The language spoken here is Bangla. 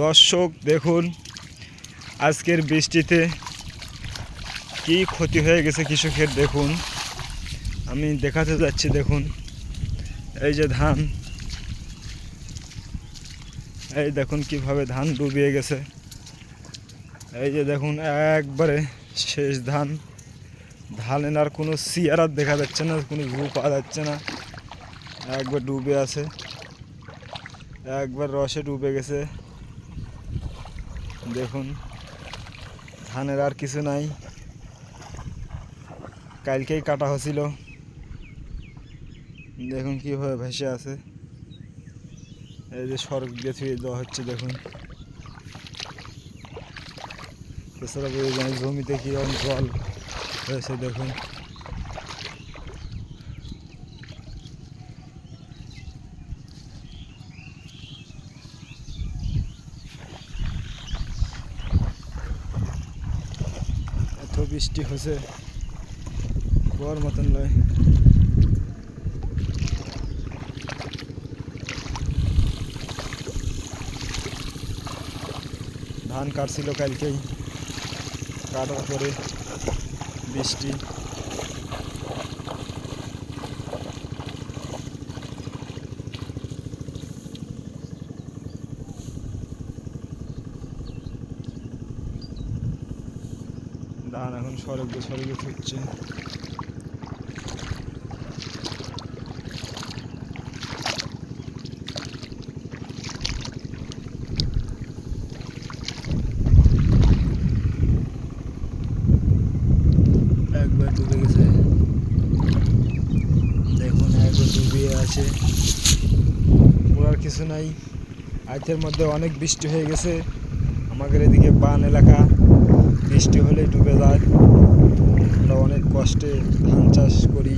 দর্শক, দেখুন, আজকের বৃষ্টিতে কি ক্ষতি হয়ে গেছে কৃষকের, দেখুন। আমি দেখাতে যাচ্ছি, দেখুন। এই যে ধান, এই দেখুন কীভাবে ধান ডুবিয়ে গেছে। এই যে দেখুন, একবারে শেষ ধান। ধানের আর কোনো সিয়ার দেখা যাচ্ছে না, কোনো রূপ পাওয়া যাচ্ছে না। একবার ডুবে আছে, একবার রসে ডুবে গেছে। দেখুন, ধানের আর কিছু নাই। কালকেই কাটা হয়েছিল। দেখুন কীভাবে ভেসে আছে। এই যে সড়ক দিয়ে থুয়ে দেওয়া হচ্ছে, দেখুন। এছাড়া জমিতে কীরকম জল হয়েছে, দেখুন। বৃষ্টি হয়েছে। বর মতন লয়। ধান কাটছিল কালকেই। কাটার পরে বৃষ্টি। ধান এখন সড়কে সড়কে ছুটছে। একবার ডুবে গেছে। দেখুন, একবার ডুবিয়ে আছে। কিছু নাই। আজকের মধ্যে অনেক বৃষ্টি হয়ে গেছে। আমাদের এদিকে বান এলাকা। বৃষ্টি হলে ডুবে যায়। আমরা অনেক কষ্টে ধান চাষ করি।